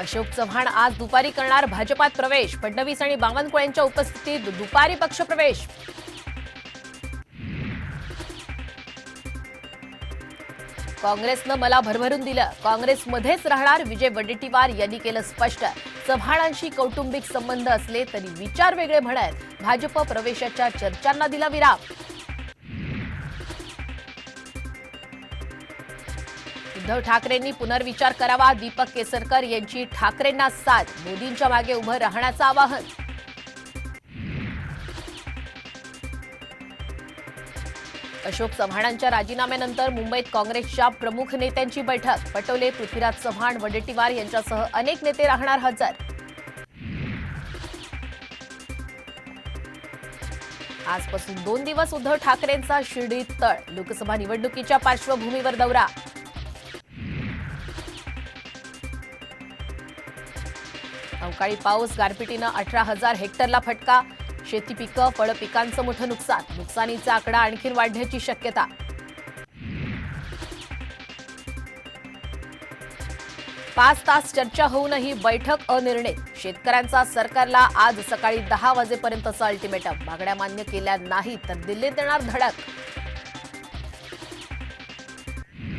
अशोक चव्हाण आज दुपारी करणार भाजपात प्रवेश. फडणवीस आणि बावनकुळेंच्या उपस्थितीत दुपारी पक्षप्रवेश. काँग्रेसनं मला भरभरून दिलं. काँग्रेसमध्येच राहणार विजय वडेट्टीवार यांनी केलं स्पष्ट. चव्हाणांशी कौटुंबिक संबंध असले तरी विचार वेगळे म्हणत भाजप प्रवेशाच्या चर्चांना दिला विराम. उद्धव ठाकरेंनी पुनर्विचार करावा दीपक केसरकर यांची ठाकरेंना साथ मोदींच्या मागे उभं राहण्याचं आवाहन. अशोक चव्हाणांच्या राजीनाम्यानंतर मुंबईत काँग्रेसच्या प्रमुख नेत्यांची बैठक. पटोले पृथ्वीराज चव्हाण वडेट्टीवार यांच्यासह अनेक नेते राहणार हजर. आजपासून दोन दिवस उद्धव ठाकरेंचा शिर्डीत तळ. लोकसभा निवडणुकीच्या पार्श्वभूमीवर दौरा. अवकाळी पाऊस गारपिटीनं अठरा हजार हेक्टरला फटका. शेती पिकं फळ पिकांचं मोठं नुकसान. नुकसानीचा आकडा आणखी वाढण्याची शक्यता. पाच तास चर्चा होऊनही बैठक अनिर्णित. शेतकऱ्यांचा सरकारला आज सकाळी दहा वाजेपर्यंतचा अल्टिमेटम. मागण्या मान्य केल्या नाही तर दिल्लीत देणार धडक.